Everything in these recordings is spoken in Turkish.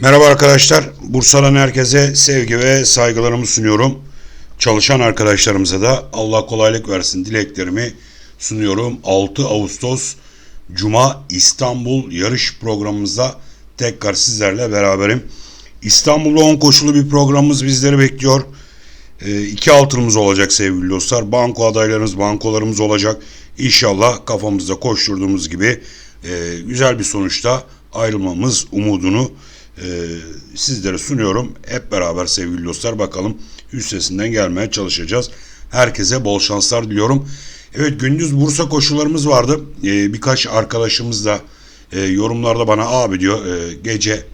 Merhaba arkadaşlar. Bursa'dan herkese sevgi ve saygılarımı sunuyorum. Çalışan arkadaşlarımıza da Allah kolaylık versin dileklerimi sunuyorum. 6 Ağustos Cuma İstanbul yarış programımızda tekrar sizlerle beraberim. İstanbul'da 10 koşulu bir programımız bizleri bekliyor. E, iki altınımız olacak sevgili dostlar. Banko adaylarımız, bankolarımız olacak. İnşallah kafamızda koşturduğumuz gibi e, güzel bir sonuçta ayrılmamız umudunu e, sizlere sunuyorum. Hep beraber sevgili dostlar bakalım üstesinden gelmeye çalışacağız. Herkese bol şanslar diliyorum. Evet gündüz Bursa koşularımız vardı. E, birkaç arkadaşımız da e, yorumlarda bana abi diyor e, gece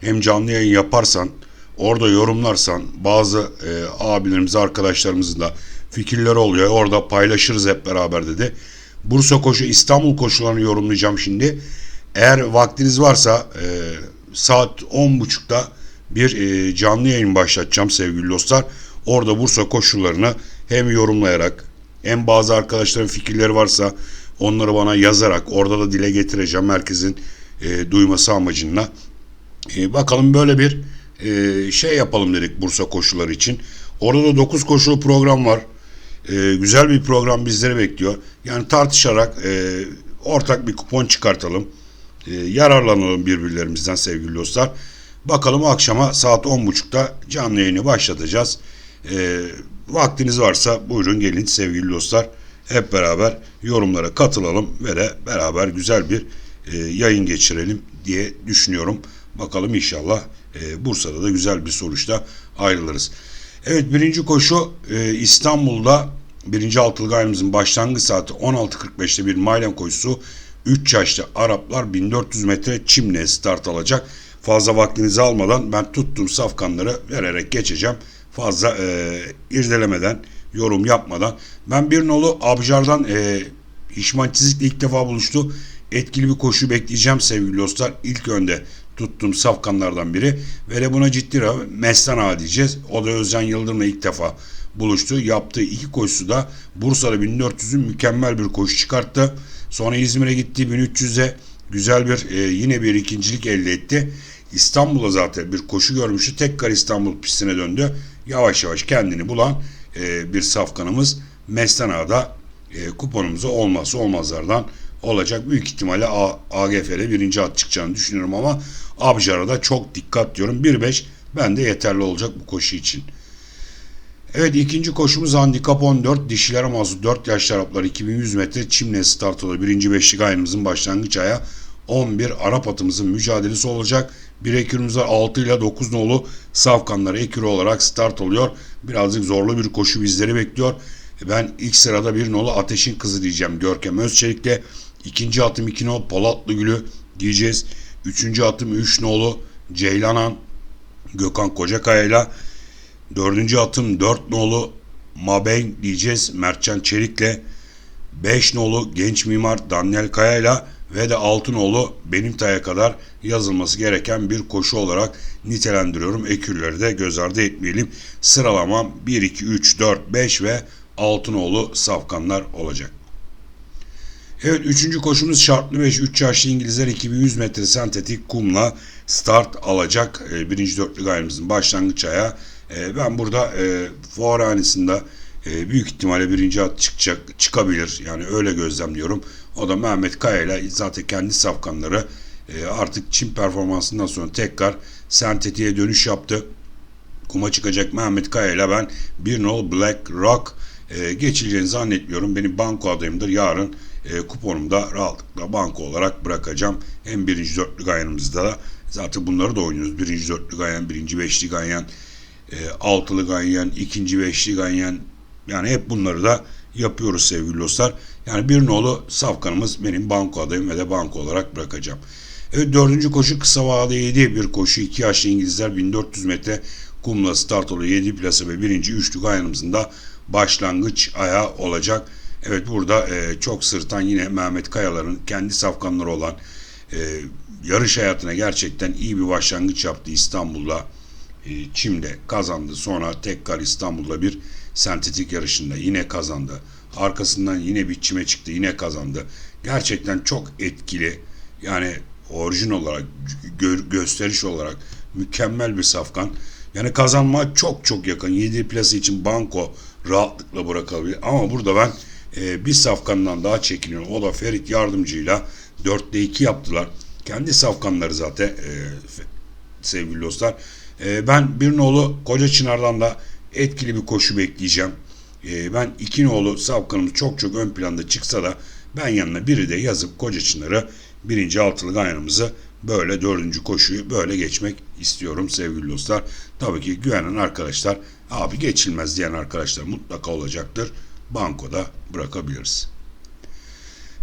hem canlı yayın yaparsan orada yorumlarsan bazı e, abilerimiz arkadaşlarımızın da fikirleri oluyor. Orada paylaşırız hep beraber dedi. Bursa koşu İstanbul koşularını yorumlayacağım şimdi. Eğer vaktiniz varsa e, saat 10.30'da bir e, canlı yayın başlatacağım sevgili dostlar. Orada Bursa koşullarını hem yorumlayarak hem bazı arkadaşların fikirleri varsa onları bana yazarak orada da dile getireceğim herkesin e, duyması amacıyla. E, bakalım böyle bir şey yapalım dedik Bursa koşuları için. Orada da 9 koşulu program var. Güzel bir program bizleri bekliyor. Yani tartışarak ortak bir kupon çıkartalım. E, yararlanalım birbirlerimizden sevgili dostlar. Bakalım akşama saat 10.30'da canlı yayını başlatacağız. E, vaktiniz varsa buyurun gelin sevgili dostlar. Hep beraber yorumlara katılalım ve de beraber güzel bir e, yayın geçirelim diye düşünüyorum. Bakalım inşallah e, Bursa'da da güzel bir sonuçta ayrılırız. Evet birinci koşu e, İstanbul'da birinci altılı gayrimizin başlangıç saati 16.45'te bir Maylen koşusu 3 yaşlı Araplar 1400 metre çimle start alacak. Fazla vaktinizi almadan ben tuttuğum safkanları vererek geçeceğim. Fazla e, irdelemeden, yorum yapmadan. Ben bir nolu Abjar'dan e, Hişman Çizik'le ilk defa buluştu. Etkili bir koşu bekleyeceğim sevgili dostlar. İlk önde tuttuğum safkanlardan biri. Ve de buna ciddi rakip Mestana diyeceğiz. O da Özcan Yıldırım'la ilk defa buluştu. Yaptığı iki koşusu da Bursa'da 1400'ün mükemmel bir koşu çıkarttı. Sonra İzmir'e gitti 1300'e güzel bir e, yine bir ikincilik elde etti. İstanbul'a zaten bir koşu görmüştü. Tekrar İstanbul pistine döndü. Yavaş yavaş kendini bulan e, bir safkanımız Mestana'da e, kuponumuza olmazsa olmazlardan olacak. Büyük ihtimalle AGF'de birinci at çıkacağını düşünüyorum ama Abjar'a da çok dikkat diyorum. 1-5 bende yeterli olacak bu koşu için. Evet ikinci koşumuz handikap 14 dişiler mazı 4 yaş Araplar 2100 metre çimle start oluyor. Birinci beşlik ayımızın başlangıç aya 11 Arap atımızın mücadelesi olacak. Bir ekürümüz var 6 ile 9 nolu safkanlar ekürü olarak start oluyor. Birazcık zorlu bir koşu bizleri bekliyor. Ben ilk sırada bir nolu Ateşin Kızı diyeceğim Görkem Özçelik'le. İkinci atım 2 nolu Polatlı Gülü diyeceğiz. Üçüncü atım 3 nolu Ceylanan Gökhan Kocakaya ile Dördüncü atım 4 nolu Mabeng diyeceğiz Mertcan Çelik'le. 5 nolu genç mimar Daniel Kaya'yla ve de 6 nolu benim taya kadar yazılması gereken bir koşu olarak nitelendiriyorum. Ekürleri de göz ardı etmeyelim. Sıralamam 1, 2, 3, 4, 5 ve 6 nolu safkanlar olacak. Evet üçüncü koşumuz şartlı 5 3 yaşlı İngilizler 2100 metre sentetik kumla start alacak. E, birinci dörtlü gayrimizin başlangıç ayağı. E, ben burada e, fuarhanesinde e, büyük ihtimalle birinci at çıkacak, çıkabilir. Yani öyle gözlemliyorum. O da Mehmet Kaya ile zaten kendi safkanları e, artık Çin performansından sonra tekrar sentetiğe dönüş yaptı. Kuma çıkacak Mehmet Kaya ile ben bir nol Black Rock e, geçileceğini zannetmiyorum. Benim banko adayımdır. Yarın e, kuponumda rahatlıkla banko olarak bırakacağım. Hem birinci dörtlü gayanımızda da zaten bunları da oynuyoruz. Birinci dörtlü gayan, birinci beşli gayan, e, altılı ganyan, ikinci beşli ganyan yani hep bunları da yapıyoruz sevgili dostlar. Yani bir nolu safkanımız benim banko adayım ve de banko olarak bırakacağım. Evet dördüncü koşu kısa vade 7 bir koşu. 2 yaşlı İngilizler 1400 metre kumla start oluyor. 7 plasa ve birinci üçlü gayanımızın da başlangıç ayağı olacak. Evet burada e, çok sırtan yine Mehmet Kayalar'ın kendi safkanları olan e, yarış hayatına gerçekten iyi bir başlangıç yaptı İstanbul'da. E, Çim'de kazandı. Sonra tekrar İstanbul'da bir sentetik yarışında yine kazandı. Arkasından yine bir çime çıktı yine kazandı. Gerçekten çok etkili yani orijin olarak gö- gösteriş olarak mükemmel bir safkan. Yani kazanma çok çok yakın. 7 plası için banko rahatlıkla bırakabilir. Ama burada ben e, bir safkandan daha çekiniyorum. O da Ferit Yardımcı'yla 4'te 2 yaptılar. Kendi safkanları zaten e, sevgili dostlar. E, ben bir nolu Koca Çınar'dan da etkili bir koşu bekleyeceğim. E, ben iki nolu safkanımız çok çok ön planda çıksa da ben yanına biri de yazıp Koca Çınar'ı birinci altılı ganyanımızı böyle dördüncü koşuyu böyle geçmek istiyorum sevgili dostlar. Tabii ki güvenen arkadaşlar abi geçilmez diyen arkadaşlar mutlaka olacaktır. Bankoda bırakabiliriz.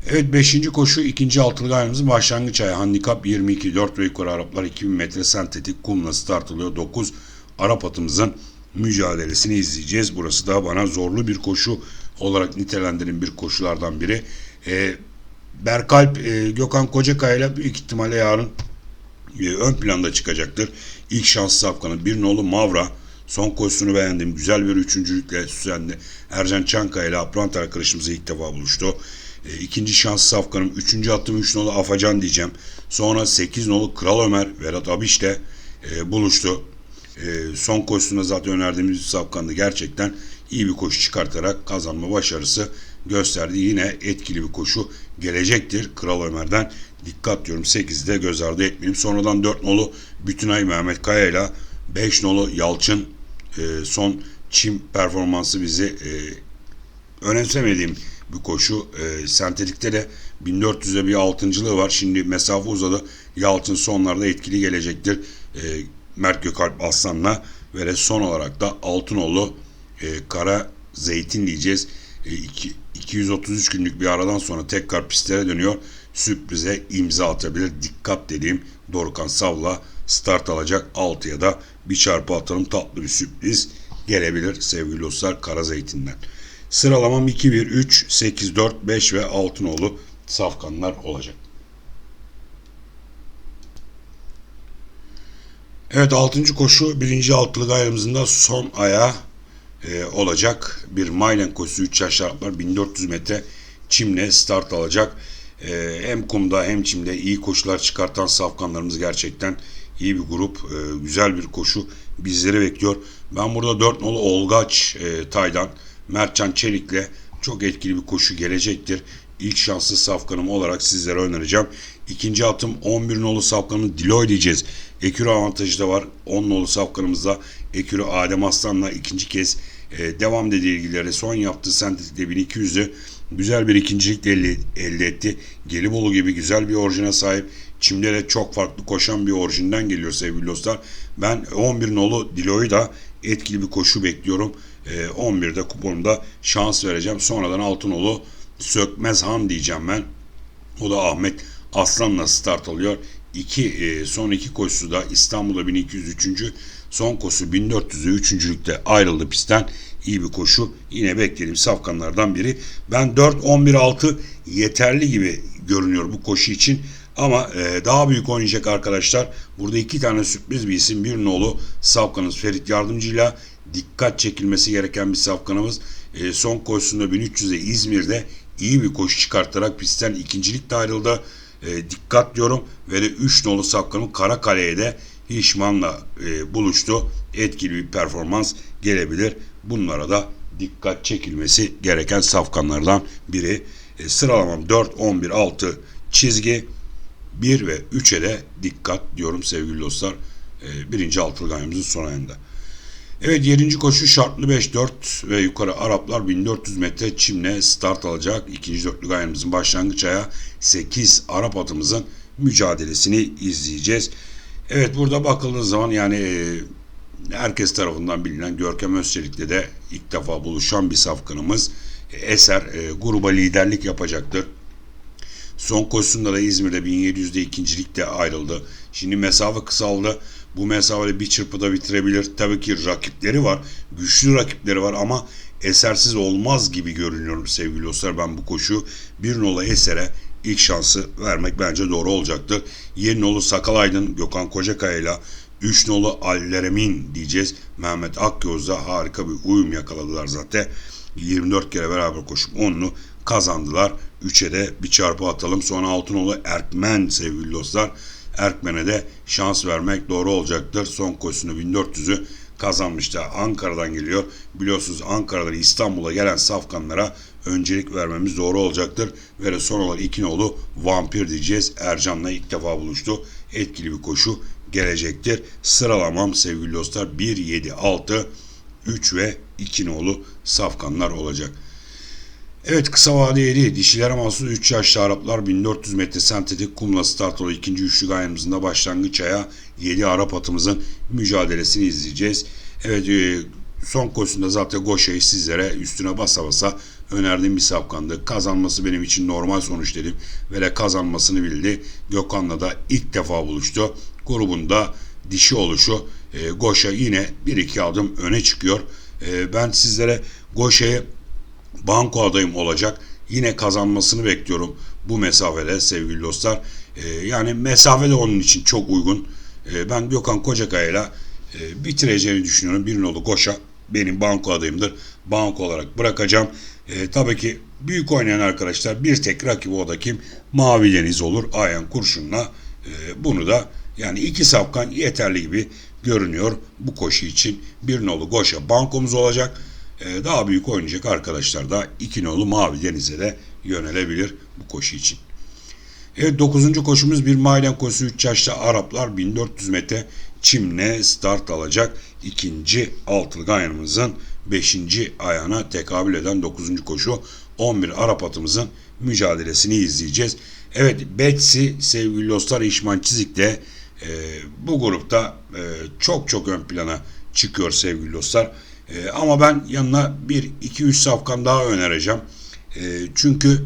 Evet 5. koşu 2. altılı ganyanımızın başlangıç ayı handikap 22 4 ve yukarı Araplar 2000 metre sentetik kumla start alıyor. 9 Arap atımızın mücadelesini izleyeceğiz. Burası da bana zorlu bir koşu olarak nitelendirin bir koşulardan biri. E, Berkalp e, Gökhan Kocakaya ile büyük ihtimalle yarın e, ön planda çıkacaktır. İlk şans safkanı bir nolu Mavra. Son koşusunu beğendim. Güzel bir üçüncülükle süslendi. Ercan Çankaya ile Aprant arkadaşımızla ilk defa buluştu. E, ikinci şans safkanım. Üçüncü attım üç nolu Afacan diyeceğim. Sonra sekiz nolu Kral Ömer Vedat Abiş ile e, buluştu. E, son koşusunda zaten önerdiğimiz safkandı. Gerçekten iyi bir koşu çıkartarak kazanma başarısı gösterdi. Yine etkili bir koşu gelecektir Kral Ömer'den. Dikkat diyorum 8'de göz ardı etmeyelim. Sonradan 4 nolu Bütünay Mehmet Kaya ile 5 nolu Yalçın e, son çim performansı bizi e, önemsemediğim bir koşu. E, sentetikte de 1400'de bir altıncılığı var. Şimdi mesafe uzadı. Yalçın sonlarda etkili gelecektir. E, Mert Gökalp Aslan'la ve de son olarak da Altınoğlu e, Kara Zeytin diyeceğiz. E, iki, 233 günlük bir aradan sonra tekrar pistlere dönüyor. Sürprize imza atabilir. Dikkat dediğim Dorukhan Savla start alacak. 6'ya da bir çarpı atalım. Tatlı bir sürpriz gelebilir sevgili dostlar Kara Zeytin'den. Sıralamam 2, 1, 3, 8, 4, 5 ve Altınoğlu safkanlar olacak. Evet 6. koşu 1. altılı gayrımızın da son ayağı e, olacak. Bir Maylen koşusu 3 yaş Araplar 1400 metre çimle start alacak. E, hem kumda hem çimde iyi koşular çıkartan safkanlarımız gerçekten iyi bir grup. E, güzel bir koşu bizleri bekliyor. Ben burada 4 nolu Olgaç e, Taydan Mertcan Çelik'le çok etkili bir koşu gelecektir. İlk şanslı safkanım olarak sizlere önereceğim. İkinci atım 11 nolu safkanı Diloy diyeceğiz. Ekürü avantajı da var. 10 nolu safkanımızda Ekürü Adem Aslan'la ikinci kez e, devam dediği ilgileri son yaptığı sentetikte 1200'de güzel bir ikincilik elde, elde etti. Gelibolu gibi güzel bir orijine sahip. Çimlere çok farklı koşan bir orijinden geliyor sevgili dostlar. Ben 11 nolu Diloy'u da etkili bir koşu bekliyorum. E, 11'de kuponumda şans vereceğim. Sonradan Altınolu Sökmez Han diyeceğim ben. O da Ahmet Aslan'la start alıyor. İki, e, son iki koşusu da İstanbul'da 1203. Son koşu 1400'ü üçüncülükte ayrıldı pistten. İyi bir koşu. Yine beklediğim safkanlardan biri. Ben 4-11-6 yeterli gibi görünüyor bu koşu için. Ama e, daha büyük oynayacak arkadaşlar. Burada iki tane sürpriz bir isim. Bir nolu safkanız Ferit Yardımcı'yla dikkat çekilmesi gereken bir safkanımız. E, son koşusunda 1300'e İzmir'de iyi bir koşu çıkartarak pistten ikincilikte ayrıldı. E, dikkat diyorum ve de 3 nolu safkanım Karakale'ye de Hişman'la e, buluştu. Etkili bir performans gelebilir. Bunlara da dikkat çekilmesi gereken safkanlardan biri. E, sıralamam 4, 11, 6 çizgi 1 ve 3'e de dikkat diyorum sevgili dostlar. E, birinci altılı ganyamızın son ayında. Evet 7. koşu şartlı 5-4 ve yukarı Araplar 1400 metre çimle start alacak. İkinci dörtlü gayemizin başlangıç aya 8 Arap atımızın mücadelesini izleyeceğiz. Evet burada bakıldığı zaman yani e, herkes tarafından bilinen Görkem Özçelik'le de ilk defa buluşan bir safkanımız Eser e, gruba liderlik yapacaktır. Son koşusunda da İzmir'de 1700'de ikincilikte ayrıldı. Şimdi mesafe kısaldı. Bu mesafede bir çırpıda bitirebilir. Tabii ki rakipleri var. Güçlü rakipleri var ama esersiz olmaz gibi görünüyorum sevgili dostlar. Ben bu koşu bir nola esere ilk şansı vermek bence doğru olacaktır. Yeni nolu Sakal Aydın, Gökhan Kocakaya ile 3 nolu Alleremin diyeceğiz. Mehmet Akgöz'de harika bir uyum yakaladılar zaten. 24 kere beraber koşup 10'unu kazandılar. 3'e de bir çarpı atalım. Sonra Altınoğlu Erkmen sevgili dostlar. Erkmen'e de şans vermek doğru olacaktır. Son koşusunu 1400'ü kazanmıştı. Ankara'dan geliyor. Biliyorsunuz Ankara'dan İstanbul'a gelen safkanlara öncelik vermemiz doğru olacaktır. Ve de son olarak iki nolu vampir diyeceğiz. Ercan'la ilk defa buluştu. Etkili bir koşu gelecektir. Sıralamam sevgili dostlar 1, 7, 6, 3 ve 2 nolu safkanlar olacak. Evet kısa vadeli dişilere mahsus 3 yaşlı Araplar 1400 metre sentetik kumla start olan ikinci üçlü gayemizin başlangıç aya 7 Arap atımızın mücadelesini izleyeceğiz. Evet e, son koşusunda zaten Goşa'yı sizlere üstüne basa basa önerdiğim bir safkandı. Kazanması benim için normal sonuç dedim. Ve kazanmasını bildi. Gökhan'la da ilk defa buluştu. Grubunda dişi oluşu e, yine bir iki adım öne çıkıyor. E, ben sizlere Goşa'yı banko adayım olacak. Yine kazanmasını bekliyorum bu mesafede sevgili dostlar. Ee, yani mesafe de onun için çok uygun. Ee, ben Gökhan Kocakaya'yla e, bitireceğini düşünüyorum. Bir nolu koşa benim banko adayımdır. Banko olarak bırakacağım. Ee, tabii ki büyük oynayan arkadaşlar bir tek rakibi o da kim? Mavi Deniz olur. Ayan Kurşun'la. Ee, bunu da yani iki safkan yeterli gibi görünüyor bu koşu için. Bir nolu koşa bankomuz olacak. Ee, daha büyük oynayacak arkadaşlar da iki Mavi Deniz'e de yönelebilir bu koşu için. Evet 9. koşumuz bir maden koşusu 3 yaşlı Araplar 1400 metre çimle start alacak. ikinci altılı gayanımızın 5. ayağına tekabül eden 9. koşu 11 Arap atımızın mücadelesini izleyeceğiz. Evet Betsy sevgili dostlar İşman Çizik'te e, bu grupta e, çok çok ön plana çıkıyor sevgili dostlar. E, ama ben yanına bir iki üç safkan daha önereceğim. E, çünkü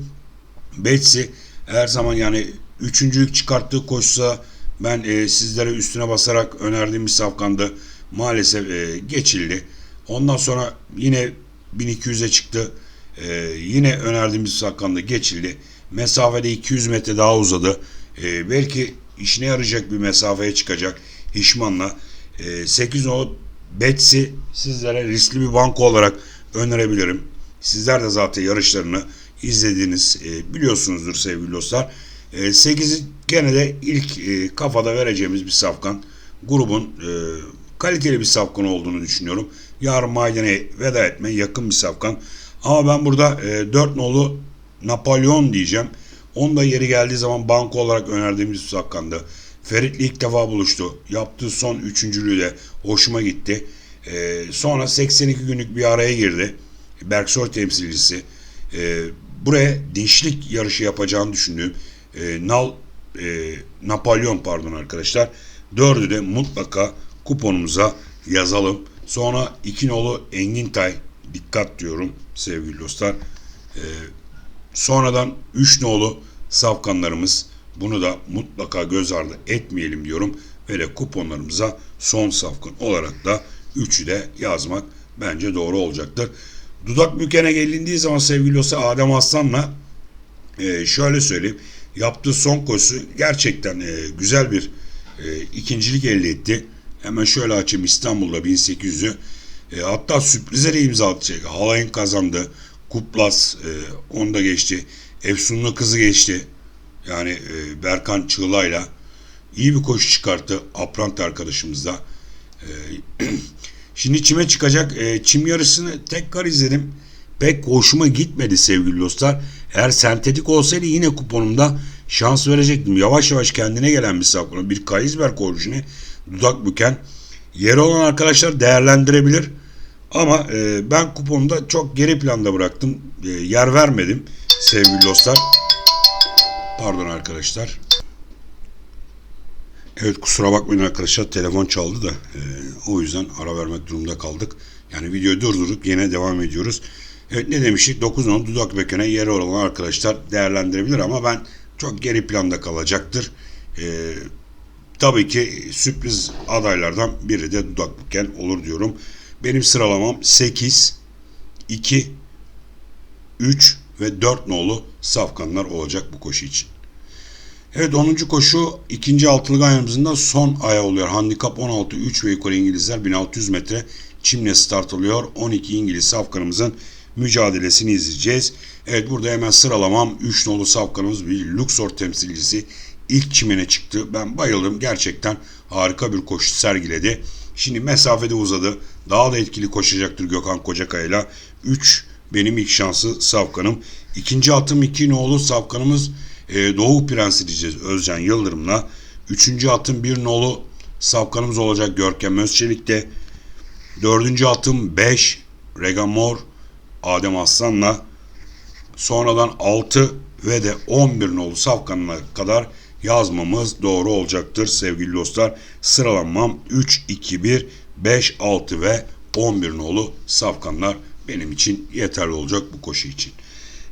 Betsy her zaman yani üçüncülük çıkarttığı koşusa ben e, sizlere üstüne basarak önerdiğim bir safkandı. Maalesef e, geçildi. Ondan sonra yine 1200'e çıktı. E, yine önerdiğim bir safkandı geçildi. Mesafede 200 metre daha uzadı. E, belki işine yarayacak bir mesafeye çıkacak Hişman'la. E, 8 nolu Betsy sizlere riskli bir banko olarak önerebilirim. Sizler de zaten yarışlarını izlediğiniz e, biliyorsunuzdur sevgili dostlar. E, 8'i gene de ilk e, kafada vereceğimiz bir safkan. Grubun e, kaliteli bir safkan olduğunu düşünüyorum. Yarın Maydan'a veda etme yakın bir safkan. Ama ben burada e, 4 nolu Napolyon diyeceğim. Onu da yeri geldiği zaman banko olarak önerdiğimiz bir safkandı. Ferit'le ilk defa buluştu. Yaptığı son üçüncülüğü de hoşuma gitti. Ee, sonra 82 günlük bir araya girdi. Berksoy temsilcisi. Ee, buraya dinçlik yarışı yapacağını düşündüğüm e, Nal e, Napolyon pardon arkadaşlar. Dördü de mutlaka kuponumuza yazalım. Sonra iki nolu Engintay dikkat diyorum sevgili dostlar. Ee, sonradan üç nolu safkanlarımız bunu da mutlaka göz ardı etmeyelim diyorum. Ve de kuponlarımıza son safkan olarak da 3'ü de yazmak bence doğru olacaktır. Dudak bükene gelindiği zaman sevgili olsa Adem Aslan'la e, şöyle söyleyeyim. Yaptığı son koşusu gerçekten e, güzel bir e, ikincilik elde etti. Hemen şöyle açayım İstanbul'da 1800'ü. E, hatta sürprize de imza atacak. Halayın kazandı. Kuplas e, onu da geçti. Efsunlu kızı geçti. Yani e, Berkan Çığla'yla iyi bir koşu çıkarttı Aprant arkadaşımız da. E, şimdi çime çıkacak. E, çim yarışını tekrar izledim. Pek hoşuma gitmedi sevgili dostlar. Eğer sentetik olsaydı yine kuponumda şans verecektim. Yavaş yavaş kendine gelen bir sapkını. Bir Kaysberg orijini dudak büken. Yeri olan arkadaşlar değerlendirebilir. Ama e, ben kuponumda çok geri planda bıraktım. E, yer vermedim sevgili dostlar. Pardon arkadaşlar. Evet kusura bakmayın arkadaşlar telefon çaldı da e, o yüzden ara vermek durumunda kaldık. Yani videoyu durdurup yine devam ediyoruz. Evet ne demiştik 9 10 dudak bekene yeri olan arkadaşlar değerlendirebilir ama ben çok geri planda kalacaktır. E, tabii ki sürpriz adaylardan biri de dudak beken olur diyorum. Benim sıralamam 8, 2, 3 ve 4 nolu safkanlar olacak bu koşu için. Evet 10. koşu ikinci altılı ayağımızın son aya oluyor. Handikap 16 3 ve yukarı İngilizler 1600 metre çimle start alıyor. 12 İngiliz safkanımızın mücadelesini izleyeceğiz. Evet burada hemen sıralamam 3 nolu safkanımız bir Luxor temsilcisi ilk çimene çıktı. Ben bayıldım. Gerçekten harika bir koşu sergiledi. Şimdi mesafede uzadı. Daha da etkili koşacaktır Gökhan Kocakaya'yla. 3 benim ilk şansı Safkan'ım. İkinci atım 2 nolu Safkan'ımız e, Doğu Prensi diyeceğiz Özcan Yıldırım'la. Üçüncü atım 1 nolu Safkan'ımız olacak Görkem Özçelik'te. Dördüncü atım 5 Regan Mor Adem Aslan'la. Sonradan 6 ve de 11 nolu Safkan'la kadar yazmamız doğru olacaktır sevgili dostlar. Sıralanmam 3, 2, 1, 5, 6 ve 11 nolu Safkanlar benim için yeterli olacak bu koşu için.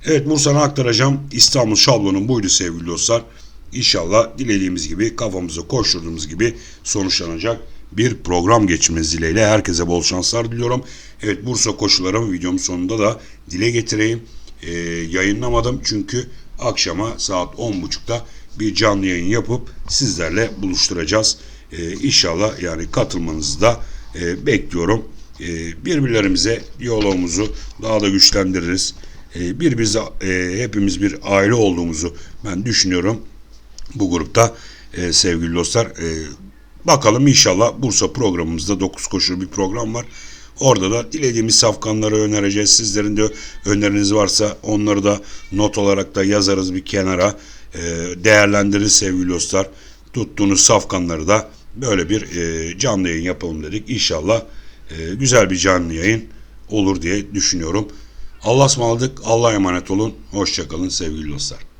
Evet Bursa'na aktaracağım. İstanbul şablonum buydu sevgili dostlar. İnşallah dilediğimiz gibi kafamıza koşturduğumuz gibi sonuçlanacak bir program geçmeniz dileğiyle herkese bol şanslar diliyorum. Evet Bursa koşularım videomun sonunda da dile getireyim. Ee, yayınlamadım çünkü akşama saat 10.30'da bir canlı yayın yapıp sizlerle buluşturacağız. Ee, inşallah yani katılmanızı da e, bekliyorum. Ee, birbirlerimize diyalogumuzu daha da güçlendiririz. Ee, birbirimize e, hepimiz bir aile olduğumuzu ben düşünüyorum bu grupta e, sevgili dostlar. E, bakalım inşallah Bursa programımızda 9 koşulu bir program var. Orada da dilediğimiz safkanları önereceğiz. Sizlerin de öneriniz varsa onları da not olarak da yazarız bir kenara. E, değerlendiririz sevgili dostlar. Tuttuğunuz safkanları da böyle bir e, canlı yayın yapalım dedik. İnşallah e, güzel bir canlı yayın olur diye düşünüyorum. Allah'a ısmarladık. Allah'a emanet olun. Hoşçakalın sevgili dostlar.